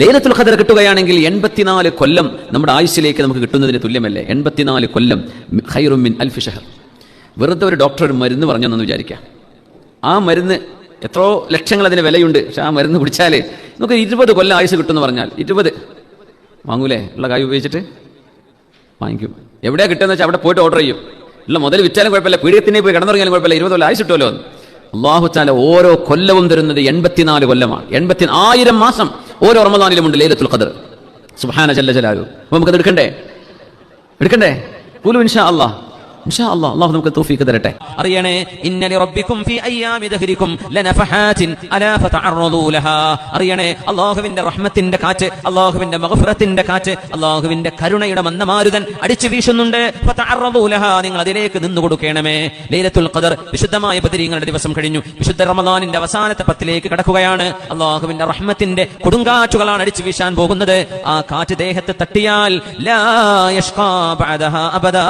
ലൈലത്തുൽ ഖദർ കിട്ടുകയാണെങ്കിൽ എൺപത്തിനാല് കൊല്ലം നമ്മുടെ ആയുസ്സിലേക്ക് നമുക്ക് കിട്ടുന്നതിന് തുല്യമല്ലേ? എൺപത്തിനാല് കൊല്ലം ഖൈറുമിൻ അൽഫി ഷഹർ. വെറുതെ ഒരു ഡോക്ടർ ഒരു മരുന്ന് പറഞ്ഞെന്ന് വിചാരിക്കാം. ആ മരുന്ന് എത്രയോ ലക്ഷങ്ങൾ അതിന് വിലയുണ്ട്. പക്ഷെ ആ മരുന്ന് കുടിച്ചാൽ നമുക്ക് ഇരുപത് കൊല്ലം ആയുസ് കിട്ടുമെന്ന് പറഞ്ഞാൽ ഇരുപത്. വാങ്ങൂലേ? ഉള്ള കായ് ഉപയോഗിച്ചിട്ട് വാങ്ങിക്കും. എവിടെയാ കിട്ടുന്നത് വെച്ചാൽ അവിടെ പോയിട്ട് ഓർഡർ ചെയ്യും. ഉള്ള മുതൽ വിറ്റാലും കുഴപ്പമില്ല. പീഡിയത്തിനെ പോയി കിടന്നുറങ്ങിയാലും കുഴപ്പമില്ല. ഇരുപത് കൊല്ലം ആയുസ് കിട്ടുമല്ലോ അള്ളാഹു ചാല ഓരോ കൊല്ലവും തരുന്നത് എൺപത്തിനാല് കൊല്ലമാണ്. എൺപത്തി ആയിരം മാസം ഓരോ റമദാനിലുമുണ്ട് ലൈലത്തുൽ ഖദർ. സുബ്ഹാന ജല്ല ജലാലു. അപ്പോൾ നമുക്കത് എടുക്കണ്ടേ? എടുക്കണ്ടേ? കൂലു ഇൻഷാ അള്ളാഹ് അള്ളാഹ് നമുക്ക് തൗഫീഖ് തരട്ടെ. അറിയണേ ഇന്നലി റബ്ബിക്കും ഫി അയ്യാമി ദഹരിക്കും അലാ ഫതഅറദൂ ലഹാ. അറിയണേ അല്ലാഹുവിന്റെ റഹ്മത്തിന്റെ കാറ്റ് അല്ലാഹുവിന്റെ മഗ്ഫിറത്തിന്റെ കാറ്റ് അല്ലാഹുവിന്റെ കരുണയുടെ മന്ദമാരുതൻ അടിച്ചു വീശുന്നുണ്ട്. ഫതഅറദൂ ലഹാ. നിങ്ങൾ അതിലേക്ക് നിന്നു കൊടുക്കണമേ. ലൈലത്തുൽ ഖദർ വിശുദ്ധമായ ബദരീങ്ങളുടെ ദിവസം കഴിഞ്ഞു. വിശുദ്ധ റമദാനിന്റെ അവസാനത്തെ പത്തിലേക്ക് കടക്കുകയാണ്. അല്ലാഹുവിന്റെ റഹ്മത്തിന്റെ കൊടുങ്കാറ്റുകളാണ് അടിച്ചു വീശാൻ പോകുന്നത്. ആ കാറ്റ് ദേഹത്ത് തട്ടിയാൽ ലാ യഷ്ഖാ ബഅദഹാ അബദാ.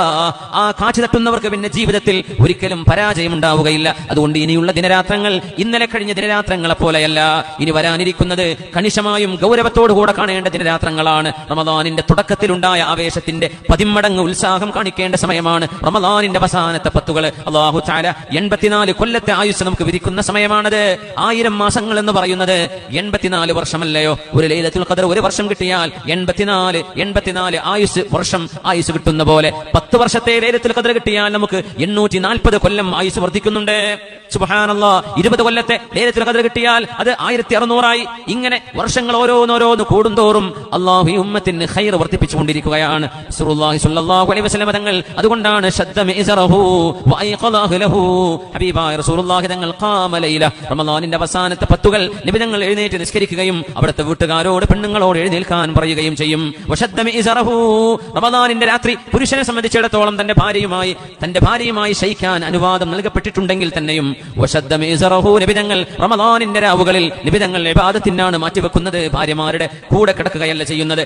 ആ കാറ്റ് തട്ടുന്നവർക്ക് പിന്നെ ജീവിതത്തിൽ ഒരിക്കലും പരാജയം ഉണ്ടാവുകയില്ല അതുകൊണ്ട് ഇനിയുള്ള ദിനരാത്രങ്ങൾ ഇന്നലെ കഴിഞ്ഞ ദിനരാത്രങ്ങളെ പോലെയല്ല. ഇനി വരാനിരിക്കുന്നത് കണിശമായും ഗൗരവത്തോടുകൂടെ കാണേണ്ട ദിനരാത്രങ്ങളാണ്. റമദാനിന്റെ തുടക്കത്തിലുണ്ടായ ആവേശത്തിന്റെ പതിമടങ്ങ് ഉത്സാഹം കാണിക്കേണ്ട സമയമാണ്. റമദാനിന്റെ അവസാനത്തെ പത്തുകൾ. അള്ളാഹു ചാല എൺപത്തിനാല് കൊല്ലത്തെ ആയുസ് നമുക്ക് വിരിക്കുന്ന സമയമാണത്. ആയിരം മാസങ്ങൾ എന്ന് പറയുന്നത് എൺപത്തിനാല് വർഷമല്ലയോ? ഒരു ലൈലത്തുൽ ഖദർ ഒരു വർഷം കിട്ടിയാൽ എൺപത്തിനാല് എൺപത്തിനാല് ആയുസ് വർഷം ആയുസ് കിട്ടുന്ന പോലെ പത്ത് വർഷത്തെ ലൈലത്തുൽ ഖദർ കിട്ടിയാൽ നമുക്ക് എണ്ണൂറ്റി നാൽപ്പത് കൊല്ലം ആയുസ് വർദ്ധിക്കുന്നുണ്ട്. സുബഹാനല്ലോ ഇരുപത് കൊല്ലത്തെ ലേലത്തിൽ കദർ കിട്ടിയാൽ അത് ആയിരത്തി അറുന്നൂറായി ഇങ്ങനെ വർഷങ്ങൾ ഓരോന്നോരോന്ന് കൂടുന്തോറും അള്ളാഹു ഉമ്മത്തിന് ഹൈർ വർദ്ധിപ്പിച്ചുകൊണ്ടിരിക്കുകയാണ്. തങ്ങൾ അതുകൊണ്ടാണ് റമദാനിന്റെ അവസാനത്തെ പത്തുകൾ നബി തങ്ങൾ എഴുന്നേറ്റ് നിസ്കരിക്കുകയും അവിടുത്തെ വീട്ടുകാരോട് പെണ്ണുങ്ങളോട് എഴുന്നേൽക്കാൻ പറയുകയും ചെയ്യും. രാത്രി പുരുഷനെ സംബന്ധിച്ചിടത്തോളം തന്റെ ഭാര്യയുമായി തന്റെ ഭാര്യയുമായി ശയിക്കാൻ അനുവാദം നൽകപ്പെട്ടിട്ടുണ്ടെങ്കിൽ തന്നെയും വശദ്ദ മിസ്റഹു നബി തങ്ങൾ റമദാനിന്റെ രാവുകളിൽ നിബിതങ്ങൾ ഇബാദത്തിനാണ് മാറ്റിവെക്കുന്നത്. ഭാര്യമാരുടെ കൂടെ കിടക്കുകയല്ല ചെയ്യുന്നത്.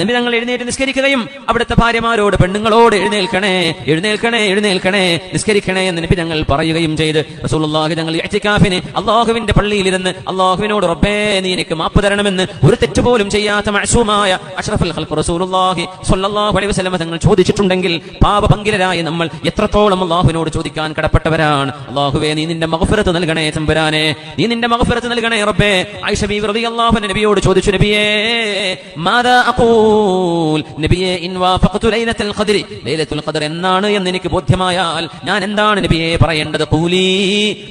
നിബിതങ്ങൾ എഴുന്നേറ്റ് നിസ്കരിക്കുകയും അവിടുത്തെ ഭാര്യമാരോട് പെണ്ണുങ്ങളോട് എഴുന്നേൽക്കണേ എഴുന്നേൽക്കണേ എഴുന്നേൽക്കണേ നിസ്കരിക്കണേ എന്ന് നിബിതങ്ങൾ പറയുകയും ചെയ്ത് റസൂലുള്ളാഹി തങ്ങൾ ഇഅ്തികാഫിന് അള്ളാഹുവിന്റെ പള്ളിയിലിരുന്ന് അള്ളാഹുവിനോട് റബ്ബേ നീ എനിക്ക് മാപ്പ് തരണമെന്ന് ഒരു തെറ്റുപോലും ചെയ്യാത്ത മഅസൂമായ അഷ്റഫുൽ റസൂലുള്ളാഹി സ്വല്ലല്ലാഹു അലൈഹി വസല്ലം തങ്ങൾ ചോദിച്ചിട്ടുണ്ടെങ്കിൽ പാപപങ്കിലരായ നമ്മൾ എത്രത്തോളം അള്ളാഹുവിനോട് ചോദിക്കാൻ കടപ്പെട്ടവരാണ്. അള്ളാഹുവേ നീ നിന്റെ മഗ്ഫിറത്ത് നൽകണേ തമ്പുരാനെ നീ നിന്റെ മഗ്ഫിറത്ത് നൽകണേ റബ്ബേ. ആയിഷ അൻഹ നബിയോട് ചോദിച്ചു നബിയേ അഖൂൽ? നബിയേ ഇൻ വാഫഖതു ഖദ്ർ ഖദ്ർ എന്നാണ് എന്ന് എനിക്ക് ബോധ്യമായാൽ ഞാൻ എന്താണ് നബിയെ പറയേണ്ടത്? ഖൂലി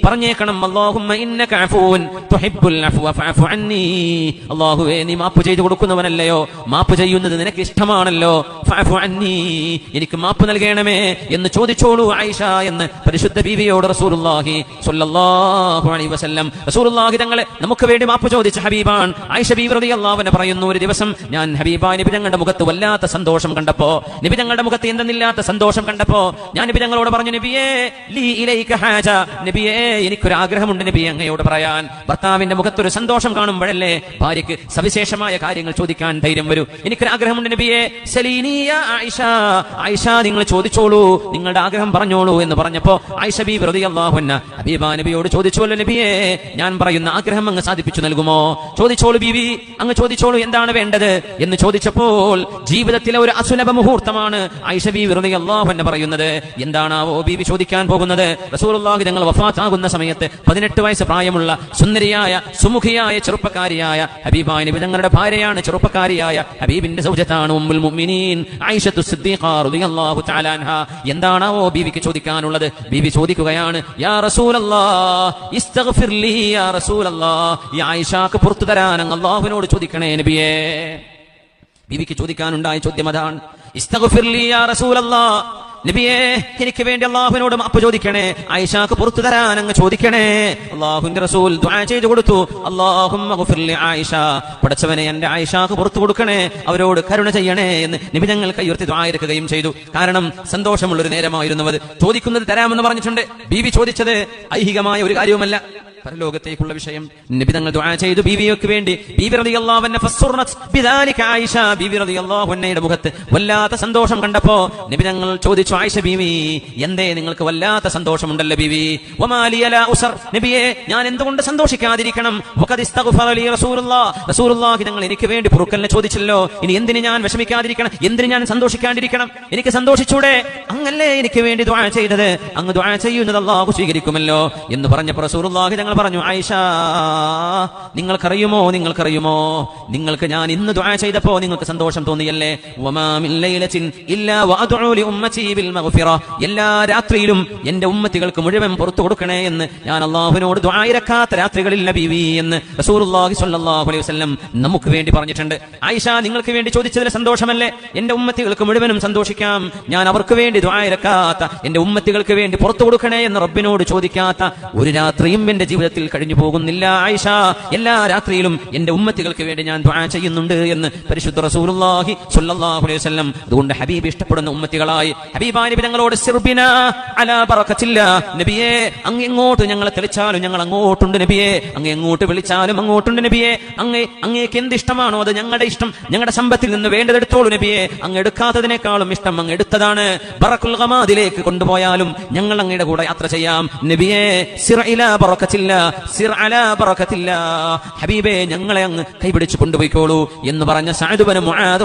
പറഞ്ഞേക്കണം. അല്ലാഹുമ്മ ഇന്നക അഫൂൻ തുഹിബ്ബുൽ അഫ്വ അന്നി. അല്ലാഹുവേ നീ മാപ്പ് ചെയ്തു കൊടുക്കുന്നവനല്ലയോ? മാപ്പ് ചെയ്യുന്നത് നിനക്ക് ഇഷ്ടമാണല്ലോ? അന്നി എനിക്ക് മാപ്പ് നൽകണമേ എന്ന് ചോദിച്ചോളൂ ആയിഷ എന്ന് പരിശുദ്ധ ബീവിയോട് റസൂലുള്ളാഹി സ്വല്ലല്ലാഹു അലൈഹി വസല്ലം. റസൂലുള്ളാഹി തങ്ങളെ നമുക്ക് വേണ്ടി മാപ്പ് ചോദിച്ച ഹബീബാൻ ആയിഷ ബീവി റളിയല്ലാഹു അൻഹ പറയുന്നു ഒരു ദിവസം ഞാൻ ഹബീബാ നബി തങ്ങളുടെ മുഖത്ത് വല്ലാത്ത സന്തോഷം കണ്ടപ്പോ നബി തങ്ങളുടെ മുഖത്ത് എന്തെന്നില്ലാത്ത സന്തോഷം കണ്ടപ്പോ ഞാൻ നബി തങ്ങളോട് പറഞ്ഞു നബിയേ ലീ ഇലൈക ഹാജ. നബിയേ എനിക്കൊരു ആഗ്രഹമുണ്ട് നബി അങ്ങയോട് പറയാൻ. ഭർത്താവിന്റെ മുഖത്തൊരു സന്തോഷം കാണുമ്പോഴല്ലേ ഭാര്യയ്ക്ക് സവിശേഷമായ കാര്യങ്ങൾ ചോദിക്കാൻ ധൈര്യം വരൂ. എനിക്കൊരു ആഗ്രഹമുണ്ട് നബിയെ സലീനിയ ആയിഷ ആയിഷ നിങ്ങൾ ചോദിച്ചോളൂ നിങ്ങളുടെ ആഗ്രഹം പറഞ്ഞോളൂ എന്ന് പറഞ്ഞപ്പോ ആയിഷ ബി റളിയല്ലാഹു അൻഹ ഹബീബാ നബിയോട് ചോദിച്ചോളൂ നബിയെ ഞാൻ പറയുന്ന ആഗ്രഹം അങ്ങ് സാധിപ്പിച്ചു നൽകുമോ? ചോദിച്ചോളൂ ബീവി അങ്ങ് ചോദിച്ചോളൂ എന്താണ് വേണ്ടത്? എന്ന് ചോദിച്ചപ്പോൾ ജീവിതത്തിലെ ഒരു അസുലഭ മുഹൂർത്തമാണ് ആയിഷ ബി റളിയല്ലാഹു അൻഹ പറയുന്നത്. എന്താണാവോ ബീവി ചോദിക്കാൻ പോകുന്നത്? റസൂലുള്ളാഹി തങ്ങൾ വഫാത്താകുന്ന സമയത്ത് പതിനെട്ട് വയസ്സ് പ്രായമുള്ള സുന്ദരിയായ സുമുഖിയായ ചെറുപ്പക്കാരിയായ ഹബീബായ നബി തങ്ങളുടെ ഭാര്യയാണ് ചെറുപ്പക്കാരിയായ ഹബീബിന്റെ സൗജത്താണ് ഉമ്മുൽ മുഅ്മിനീൻ. എന്താണാവോ ബീവിക്ക് ചോദിക്കാനുള്ളത്? ബീവി ചോദിക്കുകയാണ് യാ യാ ഈ ആയിഷാക്ക് പുറത്തു തരാൻ അങ്ങ് അല്ലാഹുവിനോട് ചോദിക്കണേ നബിയേ. ബീവിക്ക് ചോദിക്കാനുണ്ടായ ചോദ്യം അതാണ് നബിയേ എനിക്ക് വേണ്ടി അള്ളാഹുവിനോട് മാപ്പ് ചോദിക്കണേ. ആയിഷാക്ക് പുറത്തു തരാൻ അങ്ങ് ചോദിക്കണേ. അള്ളാഹുന്റെ റസൂൽ ചെയ്തു കൊടുത്തു. ഗഫിർ ആയിഷ. പഠിച്ചവനെ എന്റെ ആയിഷാക്ക് പുറത്തു കൊടുക്കണേ. അവരോട് കരുണ ചെയ്യണേ എന്ന് നബി ഞങ്ങൾ കയ്യുർത്തി ദ്വായിരിക്കുകയും ചെയ്തു. കാരണം സന്തോഷമുള്ള ഒരു നേരമായിരുന്നു അത്. ചോദിക്കുന്നത് തരാമെന്ന് പറഞ്ഞിട്ടുണ്ട്. ബീവി ചോദിച്ചത് ഐഹികമായ ഒരു കാര്യവുമല്ല. പരലോകത്തേക്കുള്ള വിഷയം. നബി തങ്ങൾ ദുആ ചെയ്തു. ബീവിയൊക്കെ വേണ്ടി ബീവി റളിയല്ലാഹു അൻഹ ഫസ്സുർനത് ബിദാലിക ആയിഷ. ബീവി റളിയല്ലാഹു അൻഹയുടെ മുഖത്ത് വല്ലാത്ത സന്തോഷം കണ്ടപ്പോ നബി തങ്ങൾ ചോദിച്ചു ആയിഷ ബീവി എന്തേ നിങ്ങൾക്ക് വല്ലാത്ത സന്തോഷമുണ്ടല്ലോ ബീവി? വമാലിയ ലാ ഉസർ. നബിയേ ഞാൻ എന്തുകൊണ്ട് സന്തോഷിക്കാതിരിക്കണം? വഖദ് ഇസ്തഗ്ഫറ ലി റസൂലുള്ളാഹ് റസൂലുള്ളാഹി തങ്ങൾ എനിക്ക് വേണ്ടി പൊറുക്കലിനെ ചോദിച്ചല്ലോ. ഇനി എന്തിന് ഞാൻ വിഷമിക്കാതിരിക്കണം? എന്തിന് ഞാൻ സന്തോഷിക്കാതിരിക്കണം എനിക്ക് സന്തോഷിച്ചൂടെ? അങ്ങല്ലേ എനിക്ക് വേണ്ടി ദുആ ചെയ്തത്. അങ്ങ് ദുആ ചെയ്യുന്നത് അല്ലാഹു സ്വീകരിക്കുമല്ലോ. എന്ന് പറഞ്ഞപ്പോൾ റസൂലുള്ളാഹി തങ്ങൾ പറഞ്ഞു ആയിഷ നിങ്ങൾക്കറിയുമോ നിങ്ങൾക്കറിയുമോ? നിങ്ങൾക്ക് ഞാൻ ഇന്ന് ദുആ ചെയ്തപ്പോ നിങ്ങൾക്ക് സന്തോഷം തോന്നിയല്ലേ? എല്ലാ രാത്രിയിലും എന്റെ ഉമ്മത്തികൾക്ക് മുഴുവൻ പുറത്തു കൊടുക്കണേ എന്ന് ഞാൻ അള്ളാഹുവിനോട് ദുആ ഇരക്കാത്ത രാത്രികളില്ല ബീവി എന്ന് റസൂലുള്ളാഹി സ്വല്ലല്ലാഹു അലൈഹി വസല്ലം നമുക്ക് വേണ്ടി പറഞ്ഞിട്ടുണ്ട്. ആയിഷ നിങ്ങൾക്ക് വേണ്ടി ചോദിച്ചതിൽ സന്തോഷമല്ലേ? എന്റെ ഉമ്മത്തികൾക്ക് മുഴുവനും സന്തോഷിക്കാം. ഞാൻ അവർക്ക് വേണ്ടി ദുആ ഇരക്കാത്ത എന്റെ ഉമ്മത്തികൾക്ക് വേണ്ടി പുറത്തു കൊടുക്കണേ എന്ന് റബ്ബിനോട് ചോദിക്കാത്ത ഒരു രാത്രിയും എന്റെ ജീവിതത്തിൽ കഴിഞ്ഞു പോകുന്നില്ല ആയിഷ. എല്ലാ രാത്രിയിലും എന്റെ ഉമ്മത്തികൾക്ക് വേണ്ടി ഞാൻ ദ്വാ ചെയ്യുന്നുണ്ട് എന്ന് പരിശുദ്ധ റസൂലുള്ളാഹി സ്വല്ലല്ലാഹു അലൈഹി വസല്ലം അതുകൊണ്ട് ഹബീബ് ഇഷ്ടപ്പെടുന്ന ഉമ്മത്തികളായി. ഹബീബാനി നബി തങ്ങളോട് സിർബിന അലാ ബറക്കത്തില്ല. നബിയെ അങ്ങ് എങ്ങോട്ട് ഞങ്ങളെ തെളിച്ചാലും ഞങ്ങൾ അങ്ങോട്ടുണ്ട് നബിയെ. അങ്ങ് എങ്ങോട്ട് വിളിച്ചാലും അങ്ങോട്ടുണ്ട് നബിയെ. അങ്ങ് അങ്ങേക്ക് എന്ത് ഇഷ്ടമാണോ അത് ഞങ്ങളുടെ ഇഷ്ടം. ഞങ്ങളുടെ സമ്പത്തിൽ നിന്ന് വേണ്ടതെടുത്തോളൂ നബിയെ. അങ്ങ് എടുക്കാത്തതിനേക്കാളും ഇഷ്ടം അങ്ങ് എടുത്തതാണ്. ബറക്കുൽ ഗമാദിലേക്ക് കൊണ്ടുപോയാലും ഞങ്ങൾ അങ്ങയുടെ കൂടെ യാത്ര ചെയ്യാം. നബിയെ ബറക്കത്തില്ല ബറക്കത്തില്ല. ഹബീബേ ഞങ്ങളെ അങ്ങ് കൈപിടിച്ച് കൊണ്ടുപോയിക്കോളൂ എന്ന് പറഞ്ഞ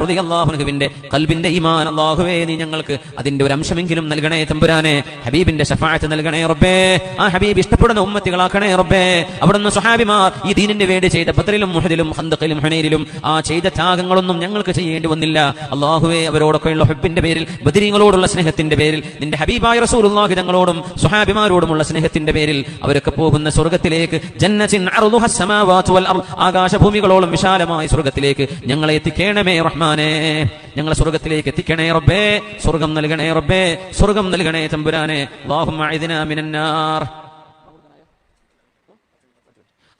റളിയല്ലാഹു അൻഹുവിന്റെ കൽബിന്റെ ഈമാൻ. അല്ലാഹുവേ നീ ഞങ്ങൾക്ക് അതിന്റെ ഒരു അംശമെങ്കിലും നൽകണേ തമ്പുരാനെ. ഹബീബിന്റെ ശഫാഅത്ത് നൽകണേ റബ്ബേ. ആ ഹബീബ് ഇഷ്ടപ്പെടുന്ന ഉമ്മത്തികളാക്കണേ റബ്ബേ. അവിടുന്ന് സുഹാബിമാർ ഈ ദീനിന്റെ വേണ്ടി ചെയ്ത ബദറിലും മുഹദിലും ഹന്തഖിലും ഹുനൈനിലും ആ ചെയ്ത ത്യാഗങ്ങളൊന്നും ഞങ്ങൾക്ക് ചെയ്യേണ്ടി വന്നില്ല. അള്ളാഹുവേ അവരോടൊക്കെയുള്ള ഹബ്ബിന്റെ പേരിൽ ബദരീങ്ങളോടുള്ള സ്നേഹത്തിന്റെ പേരിൽ നിന്റെ ഹബീബായ റസൂലുള്ളാഹി തങ്ങളോടും സുഹാബിമാരോടുമുള്ള സ്നേഹത്തിന്റെ പേരിൽ അവരൊക്കെ പോകുന്ന സ്വർഗത്തിലേക്ക്. ആകാശഭൂമികളോളം വിശാലമായ സ്വർഗത്തിലേക്ക് ഞങ്ങളെ എത്തിക്കണമേ റഹ്മാനെ. ഞങ്ങളെ സ്വർഗത്തിലേക്ക് എത്തിക്കണേ റബ്ബേ. സ്വർഗം നൽകണേ റബ്ബേ. സ്വർഗം നൽകണേ തമ്പുരാനെ. അഇദ്നാ മിനന്നാർ.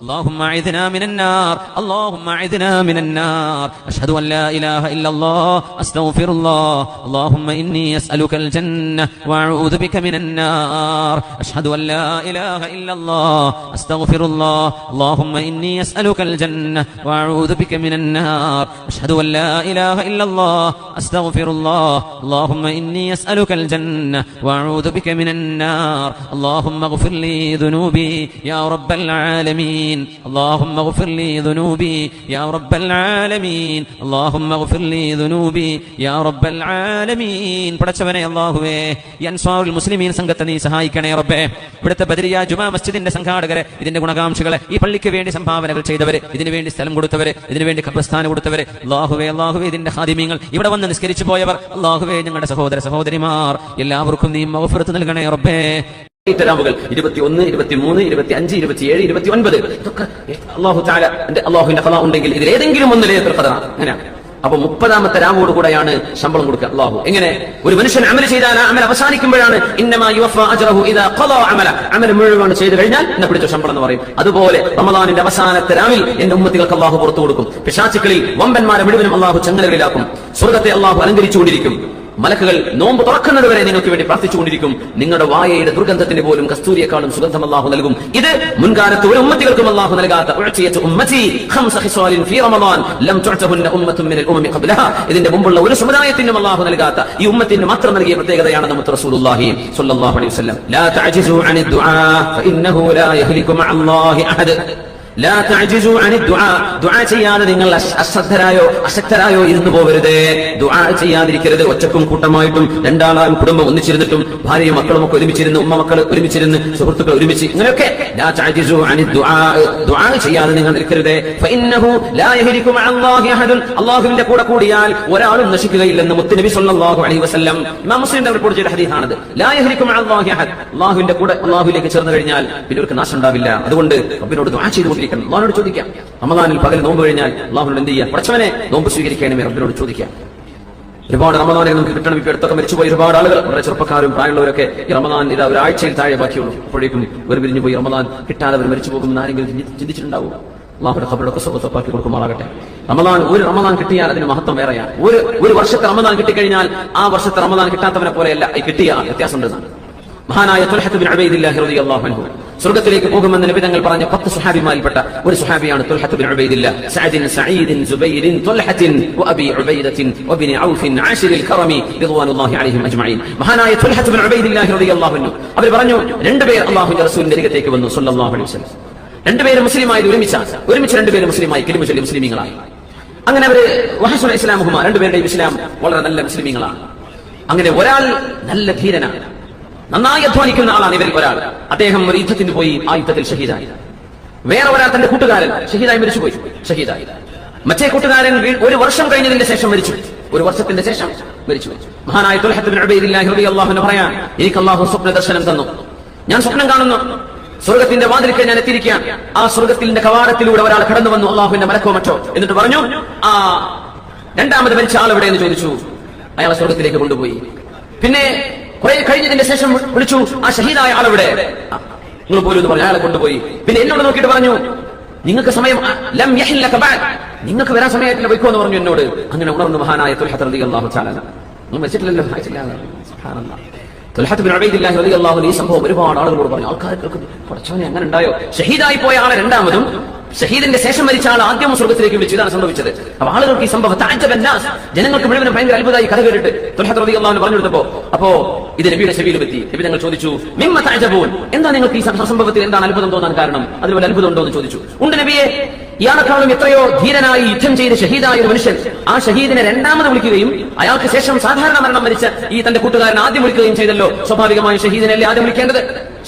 اللهم اعذنا من النار اللهم اعذنا من النار. أشهد أن لا إله إلا الله أستغفر الله. اللهم إني أسألك الجنة وأعوذ بك من النار. أشهد أن لا إله إلا الله أستغفر الله. اللهم إني أسألك الجنة وأعوذ بك من النار. أشهد أن لا إله إلا الله أستغفر الله. اللهم إني أسألك الجنة وأعوذ بك من النار. اللهم اغفر لي ذنوبي يا رب العالمين. اللهم اغفر لي ذنوبي يا رب العالمين اللهم اغفر لي ذنوبي يا رب العالمين പടച്ചവനെ അല്ലാഹുവേ ഈ അൻസ്വാറുൽ മുസ്ലിമീൻ സംഘത്തെ നീ സഹായിക്കണേ റബ്ബേ ഇവിടുത്തെ ബദരിയ ജുമാ മസ്ജിദിന്റെ സംഘാടകരെ ഇതിന്റെ ഗുണകാംക്ഷികളെ ഈ പള്ളിക്ക് വേണ്ടി സംഭാവനകൾ ചെയ്തവരെ ഇതിനു വേണ്ടി സ്ഥലം കൊടുത്തവരെ ഇതിനു വേണ്ടി ഖബർസ്ഥാനം കൊടുത്തവരെ അല്ലാഹുവേ അല്ലാഹുവേ ഇതിന്റെ ഹാദിമീങ്ങൾ ഇവിടെ വന്ന് നിസ്കരിച്ചു പോയവർ അല്ലാഹുവേ ഞങ്ങളുടെ സഹോദര സഹോദരിമാർ എല്ലാവർക്കും നീ മൗഫറത്ത് നൽകണേ റബ്ബേ തരാമുകൾ ഇരുപത്തി ഒന്ന് ഇരുപത്തി അഞ്ച് ഇരുപത്തിയേഴ് ഇരുപത്തി ഒൻപത് ഇതൊക്കെ അള്ളാഹു എന്റെ അള്ളാഹുവിന്റെ ഫല ഉണ്ടെങ്കിൽ ഇതിൽ ഏതെങ്കിലും ഒന്നിലെ കഥ അങ്ങനെ അപ്പൊ മുപ്പതാമത്തെ രാമോട് കൂടെയാണ് ശമ്പളം കൊടുക്കുക അള്ളാഹു. എങ്ങനെ? ഒരു മനുഷ്യൻ അമല ചെയ്താൽ അമൽ അവസാനിക്കുമ്പോഴാണ് അമൽ മുഴുവൻ ചെയ്തു കഴിഞ്ഞാൽ എന്നെ പിടിച്ച ശമ്പളം എന്ന് പറയും. അതുപോലെ റമദാനിന്റെ അവസാനത്തെ രാമിൽ എന്റെ ഉമ്മത്തികൾക്ക് അള്ളാഹു പുറത്തു കൊടുക്കും. പിശാച്ചുക്കളിൽ വമ്പന്മാരെ മുഴുവനും അള്ളാഹു ചങ്ങലകളിലാക്കും. സ്വർഗത്തെ അള്ളാഹു അലങ്കരിച്ചുകൊണ്ടിരിക്കും. മലക്കുകൾ നോമ്പ് തുറക്കുന്നത് വരെ നിങ്ങൾക്ക് വേണ്ടി പ്രാർത്ഥിച്ചുകൊണ്ടിരിക്കും. നിങ്ങളുടെ വായയുടെ ദുർഗന്ധത്തിന് പോലും കസ്തൂരിയെക്കാളും സുഗന്ധം അള്ളാഹു നൽകും. ഇത് മുൻകാലത്ത് ഒരു ഉമ്മത്തികൾക്കും അള്ളാഹു നൽകാത്ത ഇതിന്റെ മുമ്പുള്ള ഒരു സമുദായത്തിനും അള്ളാഹു നൽകാത്ത ഈ ഉമ്മത്തിന് മാത്രം നൽകിയ പ്രത്യേകതയാണ് നമുക്ക് റസൂലുള്ളാഹി അലൈഹി വസല്ലം. ലാ അനി ദുആ ഫഇന്നഹു ലാ അല്ലാഹി അഹദ്. ചെയ്യാതെ നിങ്ങൾ അശ്- അശ്രദ്ധരായോ അശക്തരായോ ഇരുന്നു പോകരുത് ദുആ ചെയ്യാതിരിക്കരുത്. ഒറ്റക്കും കൂട്ടമായിട്ടും രണ്ടാളാം കുടുംബം ഒന്നിച്ചിരുന്നിട്ടും ഭാര്യയും മക്കളും ഒക്കെ ഒരുമിച്ചിരുന്ന് ഉമ്മ മക്കൾ ഒരുമിച്ചിരുന്ന് സുഹൃത്തുക്കൾ ഒരുമിച്ച് ഇങ്ങനെയൊക്കെ ചെയ്യാതെ നിങ്ങൾ അഹദുൻ. അല്ലാഹുവിന്റെ കൂടെ കൂടിയാൽ ഒരാളും നശിക്കുകയില്ലെന്ന് മുത്തുനബി സല്ലല്ലാഹു അലൈഹി വസല്ലം ഇമാം മുസ്ലിം റിപ്പോർട്ട് ചെയ്ത ഹദീസാണത്. ലാ യഹ്ലികു അല്ലാഹി അഹദ്. അല്ലാഹുവിന്റെ കൂടെ അല്ലാഹുവിലേക്ക് ചേർന്ന് കഴിഞ്ഞാൽ പിന്നെ അവർക്ക് നാശം ഉണ്ടാവില്ല. അതുകൊണ്ട് റബ്ബിനോട് ദുആ ചെയ്തുകൊണ്ടിരിക്കണം അള്ളാഹിനോട് ചോദിക്കാം. റമദാനിൽ പകൽ നോമ്പ് കഴിഞ്ഞാൽ അള്ളാഹുനോട് എന്ത് ചെയ്യാം? പടച്ചവനെ നോമ്പ് സ്വീകരിക്കണമേ റബ്ബിനോട് ചോദിക്കാം. ഒരുപാട് റമദാനെ നമുക്ക് കിട്ടണം ഇപ്പൊ അടുത്തൊക്കെ മരിച്ചുപോയി ഒരുപാട് ആളുകൾ വളരെ ചെറുപ്പക്കാരും പ്രായമുള്ളവരൊക്കെ ഈ റമദാൻ ഇതാ ഒരാഴ്ചയിൽ താഴെ ബാക്കിയുള്ളൂ. അപ്പോഴേക്കും ഒരു പിരിഞ്ഞു പോയി റമദാൻ കിട്ടാതെ അവർ മരിച്ചു പോകുമെന്ന് ആരെങ്കിലും ചിന്തി- ചിന്തിച്ചിട്ടുണ്ടാവും. അള്ളാഹുടെ ഖബറൊക്കെ സ്വതപ്പാക്കി കൊടുക്കുമാറാകട്ടെ. റമദാൻ ഒരു റമദാൻ കിട്ടിയാൽ അതിന് മഹത്വം വേറെയാണ്. ഒരു ഒരു വർഷത്തെ റമദാൻ കിട്ടിക്കഴിഞ്ഞാൽ ആ വർഷത്തെ റമദാൻ കിട്ടാത്തവനെ പോലെയല്ല കിട്ടിയ വ്യത്യാസം ഉണ്ടെന്നാണ് മഹാനായ തുലഹത്ത് ബിൻ റളിയല്ലാഹു അൻഹു സ്വർഗത്തിലേക്ക് പോകുമെന്ന് നബിതങ്ങൾ പറഞ്ഞ പത്ത് സുഹാബിമാരിൽപ്പെട്ട ഒരു സുഹാബിയാണ് തുൽഹത്ത് ബിൻ ഉബൈദില്ല. സഅദിൻ സഈദിൻ സുബൈരിൻ തുൽഹത്തിൻ വഅബി ഉബൈദത്തിൻ വബിൻ ഔഫിൻ ആശിരിൽ കറമി റിദ്വാനുല്ലാഹി അലൈഹിം അജ്മഈൻ. മഹാനായ തുൽഹത്ത് ബിൻ ഉബൈദില്ലാഹി റളിയല്ലാഹു അൻഹു. അവർ പറഞ്ഞു രണ്ടുപേർ അല്ലാഹുവിന്റെ റസൂലിന്റെ അരികത്തേക്ക് വന്നു സല്ലല്ലാഹു അലൈഹി വസല്ലം. രണ്ടുപേരും മുസ്ലിമായത് ഒരുമിച്ചാണ് ഒരുമിച്ച് രണ്ടുപേരും മുസ്ലിമായി കിലിമ ചൊല്ലി മുസ്ലിമീങ്ങളായി. അങ്ങനെ അവർ വഹസുൽ ഇസ്ലാമുഹുമ രണ്ടുപേരുടെയും ഇസ്ലാം വളരെ നല്ല മുസ്ലിമീങ്ങളാണ്. അങ്ങനെ ഒരാൾ നല്ല ധീരനാണ്. നന്നായി അധ്വാനിക്കുന്ന ആളാണ് ഇവരിൽ ഒരാൾ. അദ്ദേഹം ഒരു യുദ്ധത്തിന് പോയി ആ യുദ്ധത്തിൽ ഷഹീദായി. വേറെ ഒരാൾ തന്റെ കൂട്ടുകാരൻ ഷഹീദായി മരിച്ചുപോയി. ഷഹീദായി. മറ്റേ കൂട്ടുകാരൻ ഒരു വർഷം കഴിഞ്ഞതിന്റെ ശേഷം മരിച്ചു. ഒരു വർഷത്തിന്റെ ശേഷം മരിച്ചു മഹാനായ അൻഹു പറയാൻ എനിക്ക് അള്ളാഹു സ്വപ്ന ദർശനം തന്നു. ഞാൻ സ്വപ്നം കാണുന്നു. സ്വർഗത്തിന്റെ വാതിലിക്ക് ഞാൻ എത്തിയിരിക്കാൻ ആ സ്വർഗത്തിന്റെ കവാടത്തിലൂടെ ഒരാൾ കടന്നു വന്നു. അള്ളാഹുവിന്റെ മലക്കോ മറ്റോ. എന്നിട്ട് പറഞ്ഞു ആ രണ്ടാമത് മരിച്ച ആൾ എവിടെ എന്ന് ചോദിച്ചു. അയാളെ സ്വർഗത്തിലേക്ക് കൊണ്ടുപോയി. പിന്നെ കുറെ കഴിഞ്ഞതിന്റെ ശേഷം വിളിച്ചു ആ ഷഹീദായ ആളവിടെ? നിങ്ങൾ പോലും എന്ന് പറഞ്ഞു അയാളെ കൊണ്ടുപോയി. പിന്നെ എന്നോട് നോക്കിയിട്ട് പറഞ്ഞു നിങ്ങൾക്ക് സമയം ലം നിങ്ങൾക്ക് വരാൻ സമയത്തിന് പോയിക്കോ എന്ന് പറഞ്ഞു എന്നോട്. അങ്ങനെ ഉണർന്നു മഹാനായ ഈ സംഭവം ഒരുപാട് ആളുകളോട് പറഞ്ഞു. ആൾക്കാർക്ക് പടച്ചോനെ അങ്ങനെ ഉണ്ടായോ? ഷഹീദായി പോയ ആളെ രണ്ടാമതും ഷഹീദിന്റെ ശേഷം മരിച്ച ആൾ ആദ്യം സ്വർഗത്തിലേക്ക് വിളിച്ചു. ഇതാണ് സംഭവിച്ചത്. അപ്പൊ ആളുകൾക്ക് ഈ സംഭവം ജനങ്ങൾക്ക് മുഴുവനും ഭയങ്കര അത്ഭുതമായി കഥ കേട്ടിട്ട് തുൽഹത്ത് റബി അള്ളാഹു പറഞ്ഞു കൊടുത്തപ്പോ അപ്പോ ഇത് നബിയുടെ ചെവിയിൽ പറ്റി. നബി ഞങ്ങൾ ചോദിച്ചു മിമ്മ എന്താ നിങ്ങൾക്ക് ഈ സംഭവത്തിൽ എന്താണ് അത്ഭുതം തോന്നാൻ കാരണം? അതിൽ വല്ല അത്ഭുതം ഉണ്ടോ എന്ന് ചോദിച്ചു. ഉണ്ട് നബിയെ ഇയാളെക്കാളും എത്രയോ ധീരനായി യുദ്ധം ചെയ്ത് ഷഹീദായ ഒരു മനുഷ്യൻ. ആ ഷഹീദിനെ രണ്ടാമത് വിളിക്കുകയും അയാൾക്ക് ശേഷം സാധാരണ മരണം മരിച്ച ഈ തന്റെ കൂട്ടുകാരൻ ആദ്യം വിളിക്കുകയും ചെയ്തല്ലോ. സ്വാഭാവികമായും ഷഹീദിനല്ലേ ആദ്യം വിളിക്കേണ്ടത്?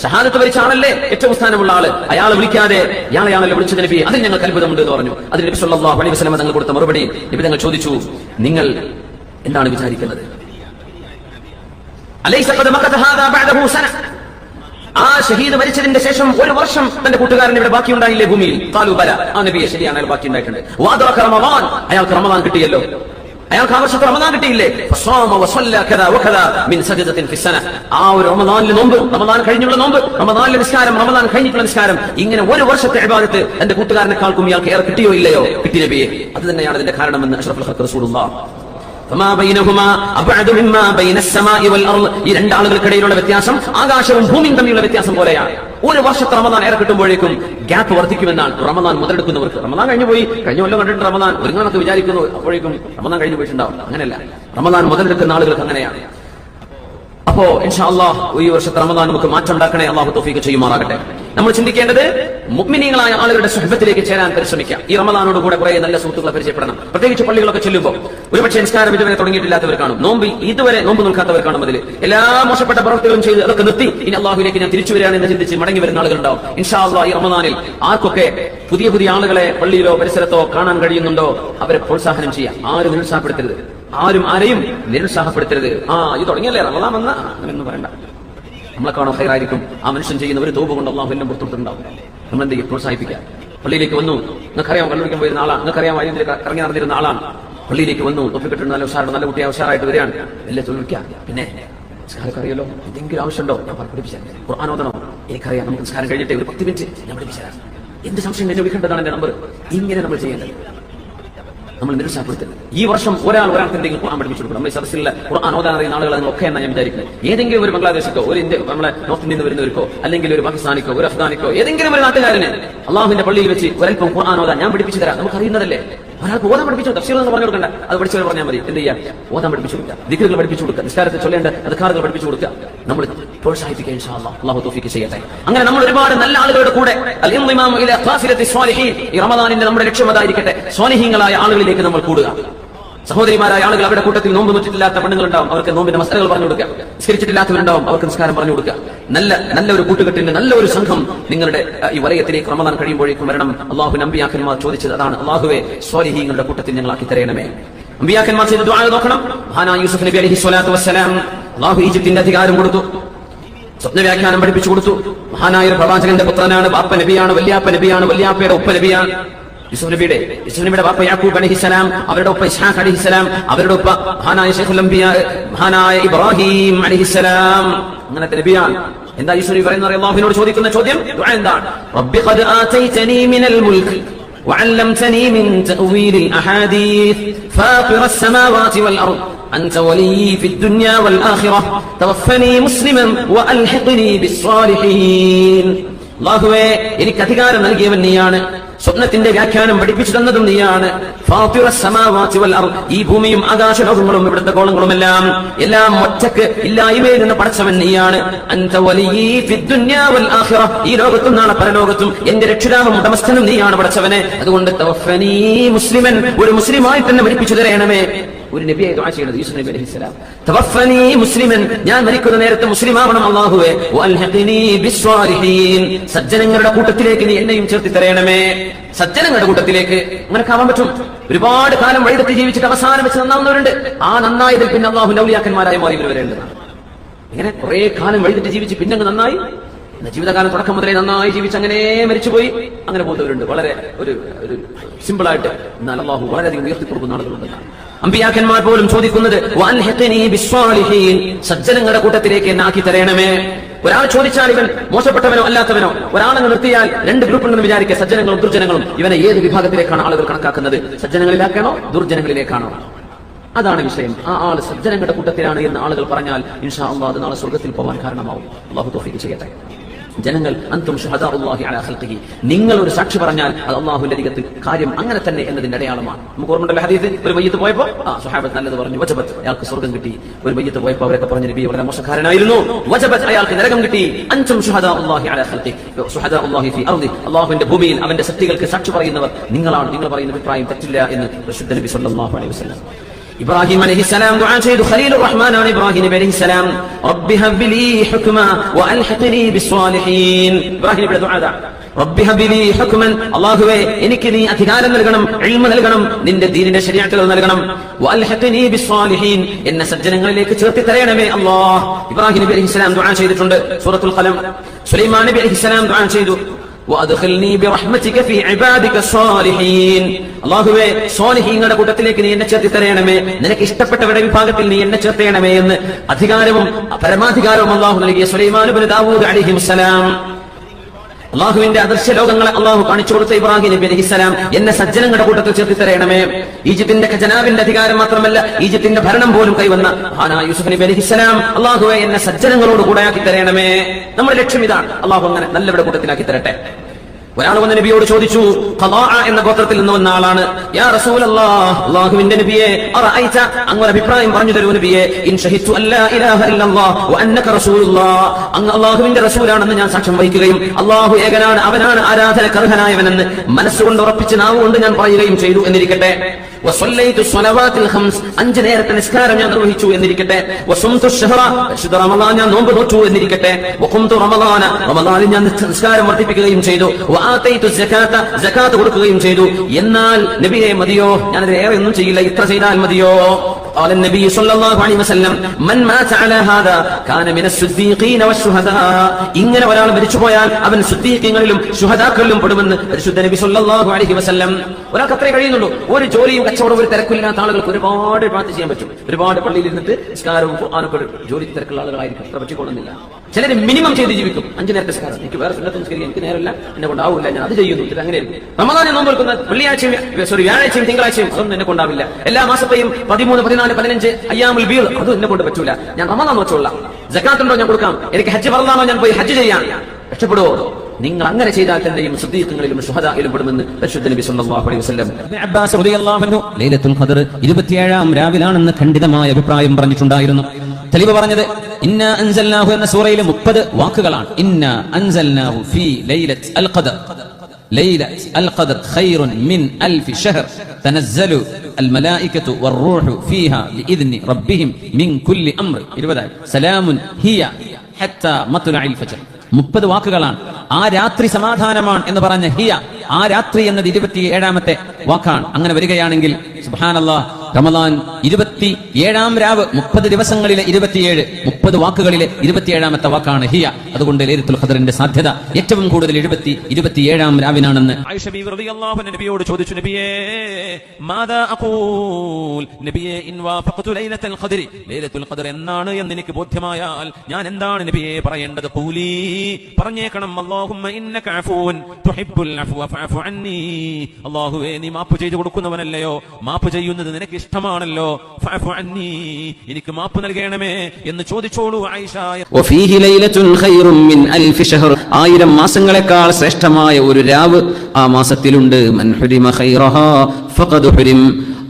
ഷഹാദത്ത് വരിച്ച ആളല്ലേ ഏറ്റവും സ്ഥാനമുള്ള ആൾ. അയാൾ വിളിക്കാതെ ഇയാളെയാണല്ലോ വിളിച്ചത് നബി അതിൽ ഞങ്ങൾക്ക് അത്ഭുതമുണ്ട് എന്ന് പറഞ്ഞു. അതിൽ നബി സല്ലല്ലാഹു അലൈഹി വസല്ലം തങ്ങൾ കൊടുത്ത മറുപടി നബി തങ്ങൾ ചോദിച്ചു നിങ്ങൾ എന്താണ് വിചാരിക്കുന്നത് ആ ഷഹീദ് മരിച്ചതിന്റെ ശേഷം ഒരു വർഷം തന്റെ കൂട്ടുകാരൻ ഇവിടെ ബാക്കിയുണ്ടായില്ലേ ഭൂമിയിൽ? താലൂബല ബല. ആ നബിയെ ശരിയാണ് അയാൾ ബാക്കി ഉണ്ടായിട്ടുണ്ട്. വാദറക റമദാൻ. അയാൾക്ക് റമദാൻ കിട്ടിയല്ലോ. അയാൾക്ക് ആ വർഷത്തെ റമദാൻ കിട്ടിയില്ലേ? ആ ഒരു റമദാനിലെ നോമ്പ് റമദാൻ കഴിഞ്ഞുള്ള നോമ്പ് റമദാനിലെ നിസ്കാരം റമദാൻ കഴിഞ്ഞിട്ടുള്ള നിസ്കാരം. ഇങ്ങനെ ഒരു വർഷത്തെ ഇബാദത്ത് എന്റെ കൂട്ടുകാരനെക്കാൾക്കും ഇയാൾക്ക് ഏറെ കിട്ടിയോ ഇല്ലയോ? കിട്ടി നബിയെ. അത് തന്നെയാണ് ഇതിന്റെ കാരണമെന്ന് അഷ്റഫുൽ ഖൽഖ് ഈ രണ്ടാളുകൾക്കിടയിലുള്ള വ്യത്യാസം ആകാശവും ഭൂമിയും തമ്മിലുള്ള വ്യത്യാസം പോലെയാണ്. ഒരു വർഷത്തെ റമദാൻ ഏറെ കിട്ടുമ്പോഴേക്കും ഗ്യാപ്പ് വർദ്ധിക്കുമെന്നാണ് റമദാൻ മുതലെടുക്കുന്നവർക്ക്. റമദാൻ കഴിഞ്ഞു പോയി. കഴിഞ്ഞ കൊല്ലം കണ്ടിട്ട് റമദാൻ. ഒരു കണക്ക് വിചാരിക്കുന്നു അപ്പോഴേക്കും റമദാൻ കഴിഞ്ഞു പോയിട്ടുണ്ടാവും. അങ്ങനെയല്ല. റമദാൻ മുതലെടുക്കുന്ന ആളുകൾക്ക് അങ്ങനെയാണ്. അപ്പോ ഇൻഷാ അള്ളാഹ് ഈ വർഷത്തെ റമദാൻ നമുക്ക് മാറ്റം ഉണ്ടാക്കണേ അള്ളാഹു തോഫീക്ക് ചെയ്യുമാറാകട്ടെ. നമ്മൾ ചിന്തിക്കേണ്ടത് മുഗ്മിനീങ്ങളായ ആളുകളുടെ സുഹൃത്തിലേക്ക് ചേരാൻ പരിശ്രമിക്കാം. ഈ റമദാനോട് കൂടെ കുറെ നല്ല സുഹൃത്തുക്കളെ പരിചയപ്പെടണം. പ്രത്യേകിച്ച് പള്ളികളൊക്കെ ചെല്ലുമ്പോൾ ഒരുപക്ഷെ നിസ്കാരം ഇതുവരെ തുടങ്ങിയിട്ടില്ലാത്തവർ കാണും. നോമ്പ് ഇതുവരെ നോമ്പ് നിൽക്കാത്തവർ കാണും അതിൽ എല്ലാ മോശപ്പെട്ട പ്രവർത്തികളും ചെയ്ത് അതൊക്കെ നിർത്തി. ഇനി അള്ളാഹുലേക്ക് ഞാൻ തിരിച്ചു വരികയാണെന്ന് ചിന്തിച്ച് മടങ്ങി വരുന്ന ആളുകളുണ്ടാവും. ഇൻഷാ അല്ലാഹ് ഈ റമദാനിൽ ആർക്കൊക്കെ പുതിയ പുതിയ ആളുകളെ പള്ളിയിലോ പരിസരത്തോ കാണാൻ കഴിയുന്നുണ്ടോ? അവരെ പ്രോത്സാഹനം ചെയ്യാം. ആരും നിരുത്സാഹപ്പെടുത്തരുത്. ആരും ആരെയും നിരുത്സാഹപ്പെടുത്തരുത്. ആ ഇത് തുടങ്ങിയല്ലേ? റമദാൻ വന്ന? പറയണ്ട. നമ്മളെ കാണാൻ ഹൈറായിരിക്കും ആ മനുഷ്യൻ ചെയ്യുന്ന ഒരു തോപ് കൊണ്ട് അള്ളാഹു എല്ലാം പുറത്തുണ്ടാവും നമ്മൾ എന്ത് ചെയ്യും? പള്ളിയിലേക്ക് വന്നു. നിങ്ങൾക്കറിയാം കണ്ടുപിടിക്കാൻ പോയിരുന്ന ആളാണ്. നിങ്ങൾക്കറിയാം വൈദ്യുതി ഇറങ്ങി നടന്നിരുന്ന ആളാണ്. പള്ളിയിലേക്ക് വന്നു. തൊപ്പി കിട്ടുന്ന നല്ല ഉഷാറുണ്ട് നല്ല കുട്ടിയെ ഉഷാറായിട്ട് വരികയാണ്. എല്ലാം ചോദിക്കുക പിന്നെ നിസ്കാരമൊക്കെ അറിയല്ലോ എന്തെങ്കിലും ആവശ്യമുണ്ടോ? ഞാൻ പഠിപ്പിച്ചാൽ ഖുർആാനോദനോ എനിക്കറിയാം. നമുക്ക് നിസ്കാരം കഴിഞ്ഞിട്ട് ഒരു പത്ത് മിനിറ്റ് ഞാൻ പഠിപ്പിച്ചാൽ എന്ത് സംശയം എന്നെ വിളിക്കേണ്ടതാണ് എന്റെ നമ്പർ? ഇങ്ങനെ നമ്മൾ ചെയ്യേണ്ടത്. നമ്മൾ നിരുത്സാഹപ്പെടുത്തില്ല ഈ വർഷം ഒരാൾ ഒരാൾക്ക് എന്തെങ്കിലും ഖുർആൻ പഠിപ്പിച്ചു കൊടുക്കണം. നമ്മൾ സദസ്സിലെ ഖുർആൻ ഓതാൻ അറിയുന്ന ആളുകൾ ഒക്കെ എന്നാണ് ഞാൻ വിചാരിക്കുന്നത് ഏതെങ്കിലും ഒരു ബംഗ്ലാദേശിക്കോ ഒരു ഇന്ത്യ നമ്മളെ നോർത്ത് ഇന്ത്യയിൽ നിന്ന് വരുന്നവർക്കോ അല്ലെങ്കിൽ ഒരു പാകിസ്ഥാനിക്കോ ഒരു അഫ്ഗാനിക്കോ ഏതെങ്കിലും ഒരു നാട്ടുകാരന് അള്ളാഹുവിന്റെ പള്ളിയിൽ വെച്ച് ഒരൽപ്പം ഖുർആൻ ഓതാൻ ഞാൻ പഠിപ്പിച്ചു തരാം. നമുക്ക് അറിയുന്നതല്ലേ ഒരാൾക്ക് ഓതാൻ പഠിപ്പിച്ചു തഫ്സീർ എന്ന് പറഞ്ഞു കൊടുക്കണ്ട. അത് പഠിച്ചവർ പറഞ്ഞാൽ മതി. എന്ത് ചെയ്യാം? ഓതാൻ പഠിപ്പിച്ചു കൊടുക്കുക ദിക്കറുകൾ പഠിപ്പിച്ചു കൊടുക്കുക നിസ്കാരത്തെ ചൊല്ലേണ്ട അധികാരങ്ങൾ പഠിപ്പിച്ചു കൊടുക്കുക നമ്മൾ പ്രോത്സാഹിപ്പിക്കാൻ. അള്ളാഹു തോഫിക്ക് ചെയ്യട്ടെ. അങ്ങനെ നമ്മൾ ഒരുപാട് നല്ല ആളുകളുടെ കൂടെ ഈ റമദാനിന്റെ നമ്മുടെ ലക്ഷ്യം അതായിരിക്കട്ടെ. സ്വാലിഹീങ്ങളായ ആളുകളിലേക്ക് നമ്മൾ കൂടുക. സഹോദരിമാരായ ആളുകൾ അവരുടെ കൂട്ടത്തിൽ നോമ്പ് നോറ്റിട്ടില്ലാത്ത പെണ്ണുങ്ങളുണ്ടാവും. അവർക്ക് നോമ്പിന്റെ മസലകൾ പറഞ്ഞു കൊടുക്കുക. നിസ്കരിച്ചിട്ടില്ലാത്തവരുണ്ടാവും അവർക്ക് നിസ്കാരം പറഞ്ഞു കൊടുക്കുക. നല്ല നല്ല ഒരു കൂട്ടുകെട്ടിന്റെ നല്ല ഒരു സംഘം നിങ്ങളുടെ ഈ വലയത്തിലേക്ക് റമദാൻ കഴിയുമ്പോഴേക്കും വരണം. അള്ളാഹു നമ്പിയാക്കന്മാർ ചോദിച്ചത് അതാണ്. അള്ളാഹുവെ സ്വാലിഹീങ്ങളുടെ കൂട്ടത്തിൽ ഞങ്ങളാക്കി തരയണമേ. അമ്പിയാക്കന്മാർ ചെയ്ത് നോക്കണം. മഹാനായ യൂസഫ് നബി അലഹി സ്വലാത്തു വസ്സലാം അള്ളാഹു ഈജിപ്തിന്റെ അധികാരം കൊടുത്തു. സ്വപ്ന വ്യാഖ്യാനം പഠിപ്പിച്ചു കൊടുത്തു. മഹാനായ പ്രവാചകന്റെ പുത്രനാണ് ബാപ്പ നബിയാണ് വല്യാപ്പ നബിയാണ് വല്യാപ്പയുടെ ഉപ്പ നബിയാണ്. യൂസുഫ് നബിയുടെ യൂസുഫ് നബിയുടെ ബാപ്പ യാക്കൂബ് അലഹിസലാം അവരുടെ ഉപ്പ ഇസ്ഹാഖ് അലഹിസലാം അവരുടെ ഉപ്പ മഹാനായ ഷെയ്ഖുൽ അംബിയ മഹാനായ ഇബ്രാഹിം അലഹിസലാം അങ്ങനത്തെ നബിയാണ് എന്താ യൂസുഫ് നബി പറയുന്ന അള്ളാഹുവിനോട് ചോദിക്കുന്ന ചോദ്യം ദുആ എന്താണ് റബ്ബി ഖദ് ആതൈതനി മിനൽ മുൽക്ക് وعلمتني من تأويل الأحاديث فاطر السماوات والأرض أنت ولي في الدنيا والآخرة توفني مسلما وألحقني بالصالحين അള്ളാഹുവേ എനിക്ക് അധികാരം നൽകിയവൻ നീയാണ് സ്വപ്നത്തിന്റെ വ്യാഖ്യാനം പഠിപ്പിച്ചു തന്നതും നീയാണ്. ഈ ഭൂമിയും ആകാശലോകങ്ങളും ഇവിടുത്തെ കോളങ്ങളും എല്ലാം എല്ലാം ഒറ്റയ്ക്ക് ഇല്ലായ്മയിൽ നിന്ന് പടച്ചവൻ നീയാണ്. ഈ ലോകത്തും നാളെ പരലോകത്തും എന്റെ രക്ഷിതാവും ഉടമസ്ഥനും നീയാണ് പടച്ചവനെ. അതുകൊണ്ട് മുസ്ലിമൻ. ഒരു മുസ്ലിമായി തന്നെ പഠിപ്പിച്ചു തരയണമേ ഒരു നബിയെ ദുആ ചെയ്യുന്നത് യൂസുഫ് നബി അലൈഹിസ്സലാം തവഫനി മുസ്ലിമൻ. ഞാൻ മരിക്കുന്ന നേരത്തെ മുസ്ലിം ആവണം അല്ലാഹുവേ. വൽഹിഖ്നി ബിസ്വാലിഹീൻ സജ്ജനങ്ങളുടെ കൂട്ടത്തിലേക്ക് നീ എന്നെയും ചേർത്തി തരയണമേ. സജ്ജനങ്ങളുടെ കൂട്ടത്തിലേക്ക് അങ്ങനെ ആവാൻ പറ്റും. ഒരുപാട് കാലം വഴിതെറ്റി ജീവിച്ചിട്ട് അവസാനം വെച്ച് നന്നാവുന്നവരുണ്ട്. ആ നന്നായതിൽ പിന്നെ അള്ളാഹു ലൗലിയാക്കന്മാരായി മാറി വരേണ്ടതാണ്. ഇങ്ങനെ കുറെ കാലം വഴിതെറ്റി ജീവിച്ച് പിന്നെ നന്നായി. ജീവിതകാലം തുടക്കം മുതലേ നന്നായി ജീവിച്ച് അങ്ങനെ മരിച്ചുപോയി. അങ്ങനെ പോകുന്നവരുണ്ട്. വളരെ ഒരു ഒരു സിമ്പിൾ ആയിട്ട് അള്ളാഹു വളരെയധികം ഉയർത്തിക്കൊടുക്കുന്ന ആളുകളുണ്ട് അമ്പിയാക്കന്മാർ പോലും ചോദിക്കുന്നത്. സജ്ജനങ്ങളുടെ കൂട്ടത്തിലേക്ക് എന്നെ ആക്കി തരയണമേ ഒരാൾ ചോദിച്ചാൽ ഇവൻ മോശപ്പെട്ടവനോ അല്ലാത്തവനോ ഒരാളെ നിർത്തിയാൽ രണ്ട് ഗ്രൂപ്പുണ്ടെന്ന് വിചാരിക്കുക സജ്ജനങ്ങളും ദുർജനങ്ങളും. ഇവനെ ഏത് വിഭാഗത്തിലേക്കാണ് ആളുകൾ കണക്കാക്കുന്നത്? സജ്ജനങ്ങളിലേക്കാണോ ദുർജനങ്ങളിലേക്കാണോ? അതാണ് വിഷയം. ആ ആൾ സജ്ജനങ്ങളുടെ കൂട്ടത്തിലാണ് എന്ന് ആളുകൾ പറഞ്ഞാൽ ഇൻഷാ അള്ളാഹ് അത് നാളെ സ്വർഗത്തിൽ പോകാൻ കാരണമാവും. അള്ളാഹു ചെയ്യട്ടെ. ജനങ്ങൾ അന്തും ഷഹദാഹി അലാ ഖൽഖിഹി. നിങ്ങൾ ഒരു സാക്ഷി പറഞ്ഞാൽ അത് അള്ളാഹുവിന്റെ അധികത്ത് കാര്യം അങ്ങനെ തന്നെ എന്നതിന്റെ അടയാളമാണ്. നമുക്ക് ഓർമ്മയുണ്ടല്ലോ ഹദീസ്? ഒരു വയ്യത്ത് പോയപ്പോൾ ആ സുഹാബത്ത് നല്ലത് പറഞ്ഞു വജബത്ത്. അയാൾക്ക് സ്വർഗം കിട്ടി. ഒരു വയ്യത്ത് പോയപ്പോൾ അവരൊക്കെ പറഞ്ഞു നബി വളരെ മോശക്കാരനായിരുന്നു. വജബത്ത് അയാൾക്ക് നരകം കിട്ടി. അൻതും അല്ലാഹി അലാ ഖൽഖി അല്ലാഹി ഫി അർദി. അള്ളാഹുവിന്റെ ഭൂമിയിൽ അവന്റെ ശക്തികൾക്ക് സാക്ഷി പറയുന്നവർ നിങ്ങളാണ്. നിങ്ങൾ പറയുന്ന അഭിപ്രായം തെറ്റില്ല എന്ന് പ്രശുദ്ധ നബി സല്ലല്ലാഹു അലൈഹി വസല്ലം ഇബ്രാഹിം അലഹിസ്സലാം ദുആ ചെയ്തു. ഖലീലുർ റഹ്മാനാണ് ഇബ്രാഹിം നബി അലഹിസ്സലാം റബ്ബി ഹബ് ലീ ഹുക്മ വഅൽഹിഖ്നി ബിസ്സാലിഹീൻ ഇബ്രാഹിം നബിയുടെ ദുആ. റബ്ബി ഹബ് ലീ ഹുക്മൻ. അല്ലാഹുവേ എനിക്ക് നീ അധികാരം നൽകണം ഇൽമ നൽകണം നിന്റെ ദീനിന്റെ ശരീഅത്തുകൾ നൽകണം. വഅൽഹിഖ്നി ബിസ്സാലിഹീൻ എന്നെ സജ്ജനങ്ങളിലേക്ക് ചേർത്തി തരയണമേ അല്ലാഹ്. ഇബ്രാഹിം നബി അലഹിസ്സലാം ദുആ ചെയ്തിട്ടുണ്ട്. സൂറത്തുൽ ഖലം. സുലൈമാൻ നബി അലഹിസ്സലാം ദുആ ചെയ്തു. അള്ളാഹുവേ സോലിഹീങ്ങളുടെ കൂട്ടത്തിലേക്ക് നീ എന്നെ ചേർത്തി തരണമേ നിനക്ക് ഇഷ്ടപ്പെട്ടവരുടെ വിഭാഗത്തിൽ നീ എന്നെ ചേർത്തേണമേ എന്ന് അധികാരവും പരമാധികാരവും അല്ലാഹു നൽകിയ ഇബ്നു ദാവൂദ് അലൈഹിസ്സലാം സലാം അള്ളാഹുവിന്റെ അദർശ ലോകങ്ങളെ അള്ളാഹു കാണിച്ചു കൊടുത്ത ഇബ്രാഹിം നബി അലഹിസ്സലാം എന്നെ സജ്ജനങ്ങളുടെ കൂട്ടത്തിൽ ചേർത്തി തരയണമേ ഈജിപ്തിന്റെ ഖജനാവിന്റെ അധികാരം മാത്രമല്ല ഈജിപ്തിന്റെ ഭരണം പോലും കൈവന്ന മഹാനായ യൂസുഫ് നബി അലഹിസ്സലാം അള്ളാഹുവെ എന്നെ സജ്ജനങ്ങളോട് കൂടെ ആക്കി തരയണമേ നമ്മുടെ ലക്ഷ്യം ഇതാണ്. അള്ളാഹു അങ്ങനെ നല്ലവരുടെ കൂട്ടത്തിലാക്കി തരട്ടെ ഒരാൾ വന്ന് നബിയോട് ചോദിച്ചു എന്ന ഗോത്രത്തിൽ നിന്ന് വന്ന ആളാണ്. യാ അങ്ങ് ഒരു അഭിപ്രായം പറഞ്ഞു തരൂ നബിയെ. അല്ലാഹുവിന്റെ റസൂലാണെന്ന് ഞാൻ സാക്ഷ്യം വഹിക്കുകയും അള്ളാഹു ഏകനാണ് അവനാണ് ആരാധന കർഹനായവനെന്ന് മനസ്സുകൊണ്ട് ഉറപ്പിച്ച് നാവുകൊണ്ട് ഞാൻ പറയുകയും ചെയ്തു എന്നിരിക്കട്ടെ. അഞ്ച് നേരത്തെ നിസ്കാരം ഞാൻ നിർവഹിച്ചു എന്നിരിക്കട്ടെ വസുംതു ഷഹറ വിശുദ്ധ റമളാൻ ഞാൻ നോമ്പ് നോറ്റു എന്നിരിക്കട്ടെ വഖുംതു റമളാന റമളാനിൽ ഞാൻ നിസ്കാരം വർദ്ധിപ്പിക്കുകയും ചെയ്തു വആതൈതു സകാത്ത സകാത്ത് കൊടുക്കുകയും ചെയ്തു എന്നാൽ നബിയെ മതിയോ ഞാനത് ഏറെ ഒന്നും ചെയ്യില്ല ഇത്ര ചെയ്താൽ മതിയോ قال النبي صلى الله عليه وسلم من مات على هذا كان من الصديقين والشهداء ഇങ്ങനെ ഒരാൾ മരിച്ചു പോയാൽ അവൻ സുദ്ദീഖീങ്ങളിലും ശുഹദാക്കളിലും പെടുമെന്ന് പരിശുദ്ധ നബി സല്ലല്ലാഹു അലൈഹി വസല്ലം ഒരാൾക്ക് അത്രേ കഴിയുന്നുള്ളൂ ഒരു ജോലിയും കച്ചവടവും ഒരു തിരക്കില്ലാത്ത ആളുകൾക്ക് ഒരുപാട് പ്രാർത്ഥന ചെയ്യാൻ പറ്റും. ഒരുപാട് പള്ളിയിൽ ഇരുന്നിട്ട് നിസ്കാരവും ഖുർആനൊക്കെ ജോലി തിരക്കുള്ള ആളുകളായിരിക്കും. അത്ര പറ്റിക്കൊള്ളുന്നില്ല. ചിലർ മിനിമം ചെയ്ത് ജീവിക്കും. അഞ്ചു നേരത്തെ നിസ്കാരം. എനിക്ക് വേറെ സുന്നത്ത് നിസ്കരിക്കാൻ എനിക്ക് നേരമില്ല. എന്നെ കൊണ്ടാവില്ല. ഞാൻ അത് ചെയ്യുന്നു. ഇത് അങ്ങനെയായിരിക്കും റമദാനെ നോമ്പ് വെക്കുന്ന വെള്ളിയാഴ്ചയും സോറി വ്യാഴാഴ്ചയും തിങ്കളാഴ്ചയും അതൊന്നും എന്നെ കൊണ്ടാവില്ല. എല്ലാ മാസത്തെയും പതിമൂന്ന് പതിനാല് പതിനഞ്ച് അയ്യാമുൽ ബീർ അതും എന്നെ കൊണ്ട് പറ്റൂല. ഞാൻ റമദാൻ വെച്ചോളാം ജക്കാത്തുണ്ടോ? ഞാൻ കൊടുക്കാം. എനിക്ക് ഹജ്ജ് പറഞ്ഞാണോ? ഞാൻ പോയി ഹജ്ജ് ചെയ്യാം. രക്ഷപ്പെടുവോ? നിങ്ങൾ അങ്ങനെ ചെയ്താൽ തന്നെയും സുദ്ദീഖുകളിലും ശുഹദായിലും പെടുമെന്ന് പരിശുദ്ധ നബി സല്ലല്ലാഹു അലൈഹി വസല്ലം ഇബ്നു അബ്ബാസ് റളിയല്ലാഹു അൻഹു ലൈലത്തുൽ ഖദർ 27 രാവിലാണെന്ന് ഖണ്ഡിതമായ അഭിപ്രായം പറഞ്ഞിട്ടുണ്ടായിരുന്നു തെളിവ് പറഞ്ഞത് ഇന്ന അൻസൽനാഹു എന്ന സൂറയിലെ 30 വാക്കുകളാണ് ഇന്ന അൻസൽനാഹു ഫീ ലൈലത്ത് അൽ ഖദർ ليلة القدر خير من ألف شهر تنزل الملائكة والروح فيها بإذن ربهم من كل أمر سلام هي حتى مطلع الفجر മുപ്പത് വാക്കുകളാണ്. ആ രാത്രി സമാധാനമാണ് എന്ന് പറഞ്ഞ ഹിയ ആ രാത്രി എന്നത് ഇരുപത്തി ഏഴാമത്തെ വാക്കാണ്. അങ്ങനെ വരികയാണെങ്കിൽ സുബാനല്ലാ റമദാൻ ഇരുപത്തി ഏഴാം രാവ് മുപ്പത് ദിവസങ്ങളിലെ ഇരുപത്തിയേഴ് മുപ്പത് വാക്കുകളിലെ ഇരുപത്തിയേഴാമത്തെ വാക്കാണ് ഹിയ. അതുകൊണ്ട് ലേരത്തുൽ ഖദറിന്റെ സാധ്യത ഏറ്റവും കൂടുതൽ എഴുപത്തി ഇരുപത്തിയേഴാം രാവിനാണെന്ന്. നബിയോട് ചോദിച്ചു നബിയേ നബിയേ ലൈലത്തുൽ ഖദ്ർ എന്നാണ് എന്ന് എനിക്ക് ബോധ്യമായാൽ ഞാൻ എന്താണ് നബിയേ പറയേണ്ടത്? ഖൂലി പറഞ്ഞേക്കണം. അല്ലാഹുമ്മ ഇന്നക അഫൂൻ തുഹിബ്ബുൽ അഫ്വ ഫഅഫു അന്നി. അല്ലാഹുവേ നീ മാപ്പ് ചെയ്തു കൊടുക്കുന്നവനല്ലയോ? മാപ്പ് ചെയ്യുന്നത് നിനക്ക് ഇഷ്ടമാണല്ലോ. എനിക്ക് മാപ്പ് നൽകണമേ എന്ന് ചോദിച്ചോളൂ ആയിരം മാസങ്ങളെക്കാൾ ശ്രേഷ്ഠമായ ഒരു രാവ് ആ മാസത്തിലുണ്ട്.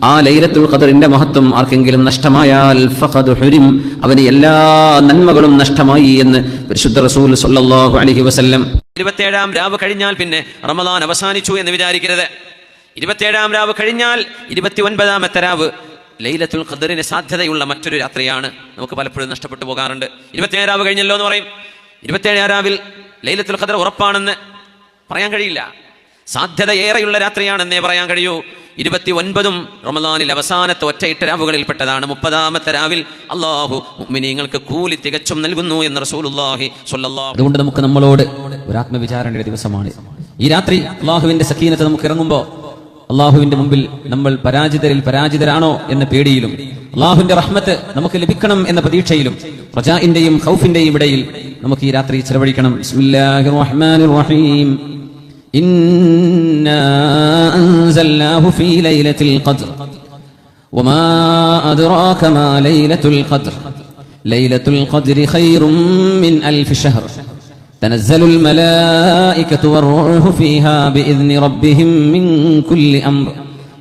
ആ ലൈലത്തുൽ ഖദറിന്റെ മഹത്വം ആർക്കെങ്കിലും നഷ്ടമായാൽ ഫഖദ് ഹുരിം. അവന് എല്ലാ നന്മകളും നഷ്ടമായി എന്ന് പരിശുദ്ധ റസൂൽ സല്ലല്ലാഹു അലൈഹി വസല്ലം. ഇരുപത്തേഴാം രാവ് കഴിഞ്ഞാൽ പിന്നെ റമദാൻ അവസാനിച്ചു എന്ന് വിചാരിക്കരുത്. ഇരുപത്തേഴാം രാവ് കഴിഞ്ഞാൽ ഇരുപത്തി ഒൻപതാമത്തെ രാവ് ലൈലത്തുൽ ഖദറിന് സാധ്യതയുള്ള മറ്റൊരു രാത്രിയാണ്. നമുക്ക് പലപ്പോഴും നഷ്ടപ്പെട്ടു പോകാറുണ്ട്. ഇരുപത്തിയേഴ് രാവ് കഴിഞ്ഞല്ലോ എന്ന് പറയും. ഇരുപത്തിയേഴാം രാവിൽ ലൈലത്തുൽ ഖദർ ഉറപ്പാണെന്ന് പറയാൻ കഴിയില്ല. സാധ്യത ഏറെയുള്ള രാത്രിയാണെന്നേ പറയാൻ കഴിയൂ. ഇരുപത്തി ഒൻപതും റമദാനിൽ അവസാനത്തെ ഒറ്റയിട്ട രാവുകളിൽപ്പെട്ടതാണ്. മുപ്പതാമത്തെ രാവിൽ അള്ളാഹു മുഅ്മിനീങ്ങൾക്ക് കൂലി തികച്ചും നൽകുന്നു എന്ന് റസൂലുള്ളാഹി അതുകൊണ്ട് നമുക്ക് നമ്മളോട് ഒരു ആത്മവിചാരണയുടെ ദിവസമാണ്. ഈ രാത്രി അള്ളാഹുവിന്റെ സക്കീനത്ത് നമുക്ക് ഇറങ്ങുമ്പോൾ അള്ളാഹുവിന്റെ മുമ്പിൽ നമ്മൾ പരാജിതരിൽ പരാജിതരാണോ എന്ന പേടിയിലും അള്ളാഹുവിന്റെ റഹ്മത്ത് നമുക്ക് ലഭിക്കണം എന്ന പ്രതീക്ഷയിലും പ്രജാന്റെയും ഹൗഫിന്റെയും ഇടയിൽ നമുക്ക് ഈ രാത്രി ചെലവഴിക്കണം. ലൈലത്തുൽ ഖദ്ർ. ലൈലത്തുൽ ഖദ്രി ഖൈറും മിൻ അൽഫി ഷഹർ. القدر خير من ألف شهر تنزل الملائكة والروح فيها بإذن ربهم من كل أمر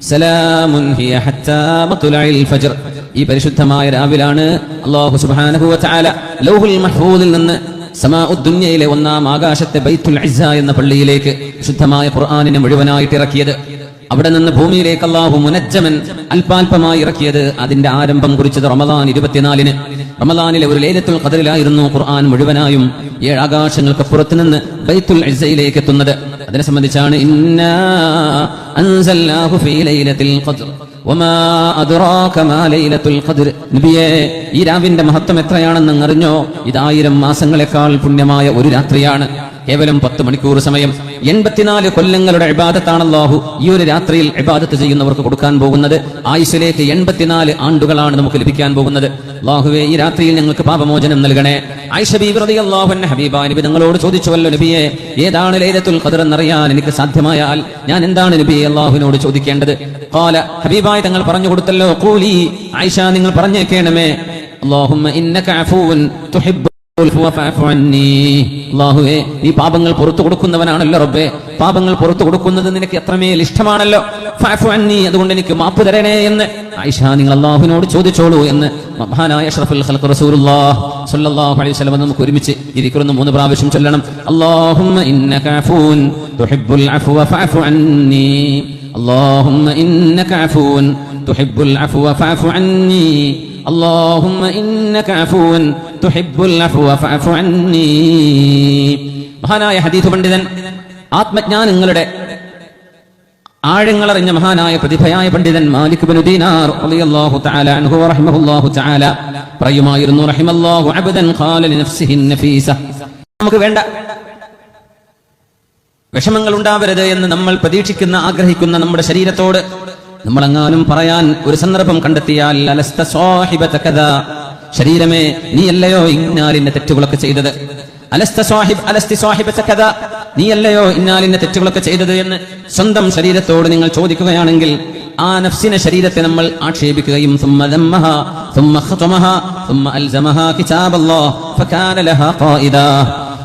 سلام هي حتى مطلع الفجر ഈ പരിശുദ്ധമായ രാവിലാണ് അള്ളാഹു സുബ്ഹാനഹു വതആല ലൗഹുൽ മഹ്ഫൂദിൽ നിന്ന് സമാ ഉദ്ദുന്യയിലെ ഒന്നാം ആകാശത്തെ ബൈത്തുൽ ഇസ്സ എന്ന പള്ളിയിലേക്ക് ശുദ്ധമായ ഖുർആനിനെ മുഴുവനായിട്ട് ഇറക്കിയത് അവിടെ നിന്ന് ഭൂമിയിലേക്ക് അള്ളാഹു മുനജ്ജമൻ അല്പാൽപമായി ഇറക്കിയത് അതിന്റെ ആരംഭം കുറിച്ചത് റമദാൻ ഇരുപത്തിനാലിന്. റമദാനിലെ ഒരു ലേലത്തുൽ ഖദറിലായിരുന്നു ഖുർആൻ മുഴുവനായും ഏഴ് ആകാശങ്ങൾക്ക് പുറത്തു നിന്ന് ബൈത്തുൽ ഇസ്സയിലേക്ക് എത്തുന്നത്. അതിനെ സംബന്ധിച്ചാണ് ഈ രാവിന്റെ മഹത്വം എത്രയാണെന്ന് അറിഞ്ഞോ ഇതായിരം മാസങ്ങളെക്കാൾ പുണ്യമായ ഒരു രാത്രിയാണ്. കേവലം പത്ത് മണിക്കൂർ സമയം. എൺപത്തിനാല് കൊല്ലങ്ങളുടെ ഇബാദത്താണ് ഈ ഒരു രാത്രിയിൽ ഇബാദത്ത് ചെയ്യുന്നവർക്ക് കൊടുക്കാൻ പോകുന്നത്. ആയുസിലേക്ക് എൺപത്തിനാല് ആണ്ടുകളാണ് നമുക്ക് ലഭിക്കാൻ പോകുന്നത്. അള്ളാഹുവെ ഈ രാത്രിയിൽ ഞങ്ങൾക്ക് പാപമോചനം നൽകണേ. നബി നിങ്ങളോട് ചോദിച്ചുവല്ലോ നബിയെ ഏതാണ് ലൈലത്തുൽ ഖദർ എന്നറിയാൻ എനിക്ക് സാധ്യമായാൽ ഞാൻ എന്താണ് നബിയെ അള്ളാഹുവിനോട് ചോദിക്കേണ്ടത്? ഖാല ഹബീബായി തങ്ങൾ പറഞ്ഞു കൊടുത്തല്ലോ കൂലി ആയിഷ നിങ്ങൾ പറഞ്ഞേക്കണമേ. അല്ലാഹുമ്മ ഇന്നക അഫൂൻ തുഹിബ്ബു അള്ളാഹുവേ നീ പാപങ്ങൾ പുറത്തു കൊടുക്കുന്നവനാണല്ലോ റബ്ബേ. പാപങ്ങൾ പുറത്തു കൊടുക്കുന്നത് നിനക്ക് എത്രമേൽ ഇഷ്ടമാണല്ലോ? അതുകൊണ്ട് എനിക്ക് മാപ്പ് തരണേ എന്ന്. ആയിഷ നിങ്ങൾ അള്ളാഹുവിനോട് ചോദിച്ചോളൂ എന്ന്. മഹാനായ അഷ്റഫുൽ സ്വല്ലല്ലാഹു അലൈഹി വസല്ലം നമുക്ക് ഒരുമിച്ച് ഇരിക്കുന്ന. മൂന്ന് പ്രാവശ്യം ചൊല്ലണം. അല്ലാഹുമ്മ ഇന്നക തുഹിബ്ബുൽ അഫ്വ അന്നി. അല്ലാഹുമ്മ ഇന്നക തുഹിബ്ബുൽ അഫ്വ അന്നി. അല്ലാഹുമ്മ ഇന്നക മഹാനായ ഹദീസ് പണ്ഡിതൻ ആത്മജ്ഞാനങ്ങളുടെ ആഴങ്ങളറിഞ്ഞ മഹാനായ പ്രതിഭയായ പണ്ഡിതൻ മാലിക് ബിൻ ദീനാർ റളിയല്ലാഹു തആല അൻഹു റഹിമഹുല്ലാഹു തആല പറയുമായിരുന്നു റഹിമല്ലാഹു അബ്ദൻ ഖാല ലിനഫ്സിഹി നഫീസ നമുക്ക് വേണ്ട വിഷമങ്ങൾ ഉണ്ടാവരുത് എന്ന് നമ്മൾ പ്രതീക്ഷിക്കുന്ന ആഗ്രഹിക്കുന്ന നമ്മുടെ ശരീരത്തോട് നമ്മളെങ്ങാനും പറയാൻ ഒരു സന്ദർഭം കണ്ടെത്തിയാൽ അലസ്ത സാഹിബ തകദ ശരീരമേ നീയല്ലയോ ഇന്നാലിന്റെ തെറ്റുകളൊക്കെ ചെയ്തത്? അലസ്ത സാഹിബ് അലസ്തി സാഹിബ് കഥ. നീയല്ലയോ ഇന്നാലിന്റെ തെറ്റുകളൊക്കെ ചെയ്തത് എന്ന് സ്വന്തം ശരീരത്തോട് നിങ്ങൾ ചോദിക്കുകയാണെങ്കിൽ ആ നഫ്സിനെ ശരീരത്തെ നമ്മൾ ആക്ഷേപിക്കുകയും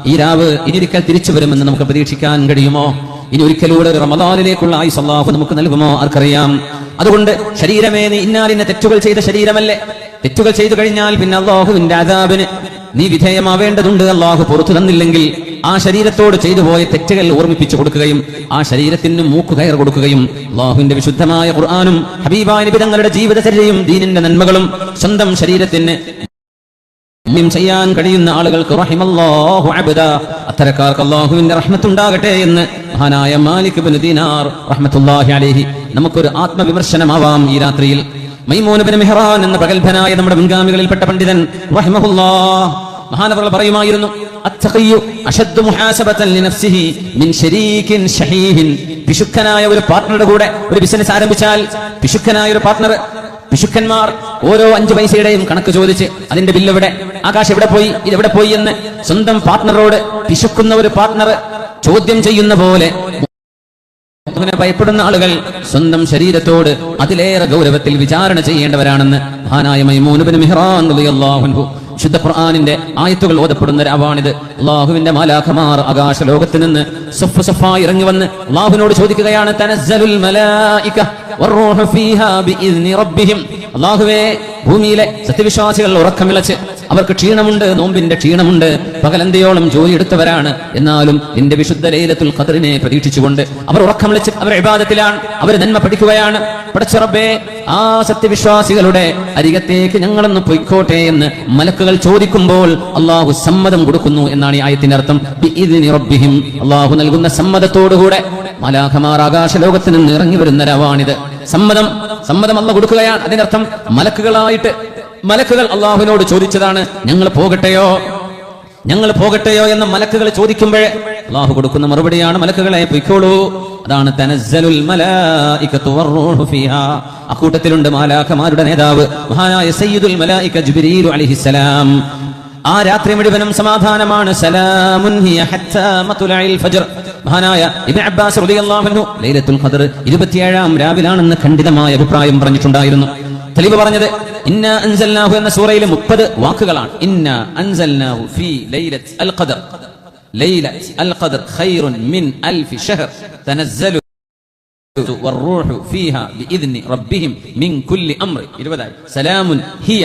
ഈ രാവ് ഇനിയൊരിക്കൽ തിരിച്ചു വരുമെന്ന് നമുക്ക് പ്രതീക്ഷിക്കാൻ കഴിയുമോ? ഇനി ഒരിക്കലൂടെ റമദാനിലേക്കുള്ള ആയി അള്ളാഹു നമുക്ക് നൽകുമോ? ആർക്കറിയാം. അതുകൊണ്ട് ശരീരമേ നീ ഇന്നാലിന്റെ തെറ്റുകൾ ചെയ്ത ശരീരമല്ലേ? തെറ്റുകൾ ചെയ്തു കഴിഞ്ഞാൽ പിന്നെ അള്ളാഹുവിന്റെ അതാബിന് നീ വിധേയമാവേണ്ടതുണ്ട്. അള്ളാഹു പുറത്തു തന്നില്ലെങ്കിൽ ആ ശരീരത്തോട് ചെയ്തു പോയ തെറ്റുകൾ ഓർമ്മിപ്പിച്ചു കൊടുക്കുകയും ആ ശരീരത്തിന് മൂക്കുകയർ കൊടുക്കുകയും അള്ളാഹുവിന്റെ വിശുദ്ധമായ ഖുർആാനും ഹബീബായ നബി തങ്ങളുടെ ജീവിതചര്യയും ദീനിന്റെ നന്മകളും സ്വന്തം ശരീരത്തിന് ചെയ്യാൻ കഴിയുന്ന ആളുകൾക്ക് അത്തരക്കാർക്ക് അള്ളാഹുവിന്റെ റഹ്മത്തുണ്ടാകട്ടെ എന്ന് മഹാനായ മാലിക് ബിൻ ദീനാർ റഹ്മത്തുള്ളാഹി അലൈഹി നമുക്കൊരു ആത്മവിമർശനമാവാം ഈ രാത്രിയിൽ. മൈമൂൻ ബിൻ മെഹ്റാൻ എന്ന പ്രഗത്ഭനായ നമ്മുടെ മുൻഗാമികളിൽപ്പെട്ട പണ്ഡിതൻ റഹിമഹുല്ലാഹ് മഹാനവർ പറയുമായിരുന്നു പിശുക്കനായ ഒരു പാർട്ണറുടെ കൂടെ ഒരു ബിസിനസ് ആരംഭിച്ചാൽ പിശുക്കനായ ഒരു പാർട്ണർ പിശുക്കന്മാർ ഓരോ അഞ്ചു പൈസയുടെയും കണക്ക് ചോദിച്ച് അതിന്റെ ബില്ല് എവിടെ ആകാശ് എവിടെ പോയി ഇത് എവിടെ പോയി എന്ന് സ്വന്തം പാർട്ണറോട് പിശുക്കുന്ന ഒരു പാർട്ണർ ചോദ്യം ചെയ്യുന്ന പോലെ അവനെ ഭയപ്പെടുന്ന ആളുകൾ സ്വന്തം ശരീരത്തോട് അതിലേറെ ഗൗരവത്തിൽ വിചാരണ ചെയ്യേണ്ടവരാണെന്ന് മഹാനായ മൈമൂനുബിന് മിഹ്റാൻ അൻഹു ശുദ്ധ ഖുർആാനിന്റെ ആയത്തുകൾ ഓതപ്പെടുന്ന രാവാണിത് അള്ളാഹുവിന്റെ മാലാഖമാർ ആകാശ ലോകത്ത് നിന്ന് സൊഫ് ഇറങ്ങി വന്ന് അള്ളാഹുവിനോട് ചോദിക്കുകയാണ് അള്ളാഹുവേ ഭൂമിയിലെ സത്യവിശ്വാസികൾ ഉറക്കമിളച്ച് അവർക്ക് ക്ഷീണമുണ്ട് നോമ്പിന്റെ ക്ഷീണമുണ്ട്. പകലന്തയോളം ജോലി എടുത്തവരാണ്. എന്നാലും നിന്റെ വിശുദ്ധ ലൈലത്തുൽ ഖദറിനെ പ്രതീക്ഷിച്ചുകൊണ്ട് അവർ ഉറക്കം വിളിച്ച് അവർ വിവാദത്തിലാണ് അവർ നന്മ പഠിക്കുകയാണ്. പടച്ചറബേ ആ സത്യവിശ്വാസികളുടെ അരികത്തേക്ക് ഞങ്ങളൊന്ന് പൊയ്ക്കോട്ടെ എന്ന് മലക്കുകൾ ചോദിക്കുമ്പോൾ അള്ളാഹു സമ്മതം കൊടുക്കുന്നു എന്നാണ് ഈ ആയത്തിന്റെ അർത്ഥം. അള്ളാഹു നൽകുന്ന സമ്മതത്തോടുകൂടെ മലാഖമാർ ആകാശ ലോകത്ത് നിന്ന് ഇറങ്ങി വരുന്ന രവാണിത്. സമ്മതം സമ്മതം അല്ല കൊടുക്കുകയാണ്. അതിനർത്ഥം മലക്കുകളായിട്ട് മലക്കുകൾ അള്ളാഹുവിനോട് ചോദിച്ചതാണ് ഞങ്ങൾ പോകട്ടെയോ? ഞങ്ങൾ പോകട്ടെയോ? എന്ന് മലക്കുകൾ ചോദിക്കുമ്പോൾ അള്ളാഹു കൊടുക്കുന്ന മറുപടിയാണ് മലക്കുകളെ പൊയ്ക്കോളൂ. അതാണ് തനസ്സലുൽ അക്കൂട്ടത്തിലുണ്ട് മാലാഖമാരുടെ നേതാവ് സയ്യിദുൽ മലായിക ജിബ്രീലു അലൈഹിസ്സലാം ആ രാത്രി മുഴുവനും സമാധാനമാണ്. മഹാനായ ഇബ്നു അബ്ബാസ് റളിയല്ലാഹു അൻഹു ലൈലത്തുൽ ഖദർ 27 രാവിലാണെന്ന് ഖണ്ഡിതമായ അഭിപ്രായം പറഞ്ഞിട്ടുണ്ടായിരുന്നു. തെളിവ് പറഞ്ഞത് ഇന്ന അൻസൽനാഹു എന്ന സൂറയിലെ മുപ്പത് വാക്കുകളാണ് ഇന്ന അൻസൽനാഹു ഫീ ലൈലത്ത് അൽ ഖദർ ലൈലത്ത് അൽ ഖദർ ഖൈറുൻ മിൻ അൽഫി ഷഹർ തനസ്സലു والروح فيها بإذن ربهم من كل أمر ഇരുപതായി സലാമുൻ ഹിയ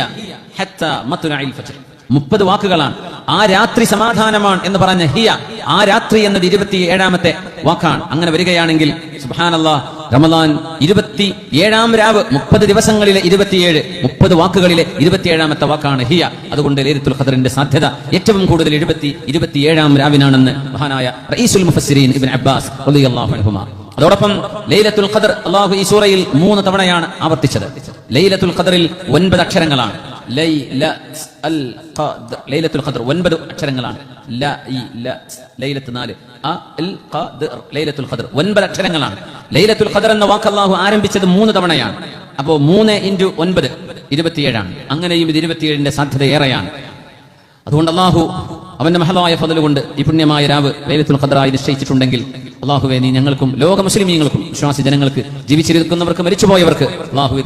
ഹത്ത മത്ലഇൽ ഫജ്ർ മുപ്പത് വാക്കുകളാണ്. ആ രാത്രി സമാധാനമാണ് എന്ന് പറഞ്ഞ ഹിയ ആ രാത്രി എന്നത് ഇരുപത്തി ഏഴാമത്തെ വാക്കാണ്. അങ്ങനെ വരികയാണെങ്കിൽ സുബ്ഹാനല്ലാഹ് റമദാൻ ഇരുപത്തി ഏഴാം രാവ് മുപ്പത് ദിവസങ്ങളിലെ ഇരുപത്തിയേഴ് മുപ്പത് വാക്കുകളിലെ ഇരുപത്തിയേഴാമത്തെ വാക്കാണ് ഹിയ. അതുകൊണ്ട് ലൈലത്തുൽ ഖദറിന്റെ സാധ്യത ഏറ്റവും കൂടുതൽ എഴുപത്തി ഇരുപത്തിയേഴാം രാവിനാണെന്ന് മഹാനായ റഈസുൽ മുഫസ്സിരീൻ ഇബ്നു അബ്ബാസ് അതോടൊപ്പം ലൈലത്തുൽ ഖദർ അള്ളാഹു ഈ സൂറയിൽ മൂന്ന് തവണയാണ് ആവർത്തിച്ചത്. ലൈലത്തുൽ ഖദറിൽ ഒൻപത് അക്ഷരങ്ങളാണ്. ലൈലത്തുൽ ഖദർ ഒൻപത് അക്ഷരങ്ങളാണ്. ല നാല്. ലൈലത്തുൽ ഒൻപത് അക്ഷരങ്ങളാണ്. ലൈലത്തുൽ ഖദർ എന്ന വാക്ക് അള്ളാഹു ആരംഭിച്ചത് മൂന്ന് തവണയാണ്. അപ്പോ മൂന്ന് ഇന്റു ഒൻപത് ഇരുപത്തിയേഴാണ്. അങ്ങനെയും ഇത് ഇരുപത്തിയേഴിന്റെ സാധ്യത ഏറെയാണ്. അതുകൊണ്ട് അള്ളാഹു അവന്റെ മഹലായ ഫതൽ കൊണ്ട് ഈ പുണ്യമായ രാവ് ലൈലത്തുൽ ഖദറായി നിശ്ചയിച്ചിട്ടുണ്ടെങ്കിൽ അള്ളാഹുവെ നീ ഞങ്ങൾക്കും ലോക മുസ്ലിമീങ്ങൾക്കും വിശ്വാസി ജനങ്ങൾക്ക് ജീവിച്ചിരിക്കുന്നവർക്ക് മരിച്ചുപോയവർക്ക് അള്ളാഹു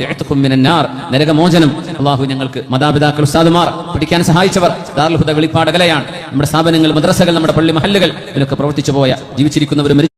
നാർ. നരകമോചനം അള്ളാഹു ഞങ്ങൾക്ക് മാതാപിതാക്കൾ ഉസ്താദുമാർ പഠിക്കാൻ സഹായിച്ചവർ. ദാർഹുദ ഹുദ വെളിപ്പാടകലയാണ്. നമ്മുടെ സ്ഥാപനങ്ങൾ മദ്രസകൾ നമ്മുടെ പള്ളി മഹല്ലുകൾ ഇതിലൊക്കെ പ്രവർത്തിച്ചു പോയ ജീവിച്ചിരിക്കുന്നവർ മരിച്ചു.